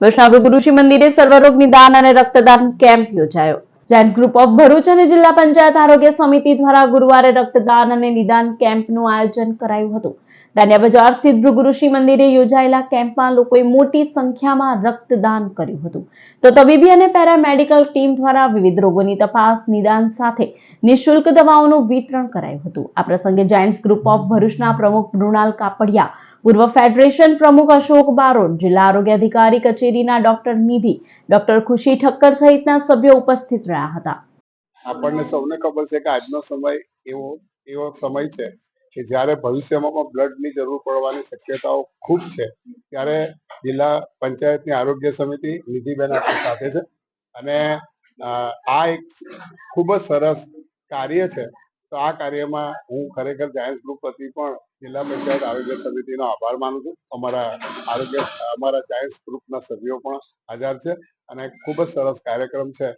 વૈષ્ણવ ગુરુશી મંદિરે સર્વરોગ નિદાન અને રક્તદાન કેમ્પ યોજાયો. જાયન્ટ્સ ગ્રુપ ઓફ ભરૂચ અને જિલ્લા પંચાયત આરોગ્ય સમિતિ દ્વારા ગુરુવારે રક્તદાન અને નિદાન કેમ્પનું આયોજન કરાયું હતું. દાંડિયા બજાર સ્થિત ભૃગુઋષિ મંદિરે યોજાયેલા કેમ્પમાં લોકોએ મોટી સંખ્યામાં રક્તદાન કર્યું હતું. તો તબીબી અને પેરામેડિકલ ટીમ દ્વારા વિવિધ રોગોની તપાસ, નિદાન સાથે નિઃશુલ્ક દવાઓનું વિતરણ કરાયું હતું. આ પ્રસંગે જાયન્ટ્સ ગ્રુપ ઓફ ભરૂચના પ્રમુખ મૃણાલ કાપડિયા પૂર્વ ફેડરેશન પ્રમુખ અશોક બારોટ, જિલ્લા આરોગ્ય અધિકારી કચેરીના ડોક્ટર નિધિ, ડોક્ટર ખુશી ઠક્કર સહિતના સભ્યો ઉપસ્થિત રહ્યા હતા. આપણને સૌને ખબર છે કે આજનો સમય એવો એવો સમય છે કે જ્યારે ભવિષ્યમાં પણ બ્લડની જરૂર પડવાની શક્યતાઓ ખૂબ છે, ત્યારે જિલ્લા પંચાયતની આરોગ્ય સમિતિ નિધિબેન આપણી સાથે છે. અને આ એક ખૂબ જ સરસ કાર્ય છે તો આ કાર્યમાં હું ખરેખર જાયન્ટ્સ ગ્રુપ વતી પણ જિલ્લા પંચાયત આરોગ્ય સમિતિનો આભાર માનું છું. અમારા આરોગ્ય, અમારા જાયન્ટ્સ ગ્રુપના સભ્યો પણ હાજર છે અને ખૂબ જ સરસ કાર્યક્રમ છે.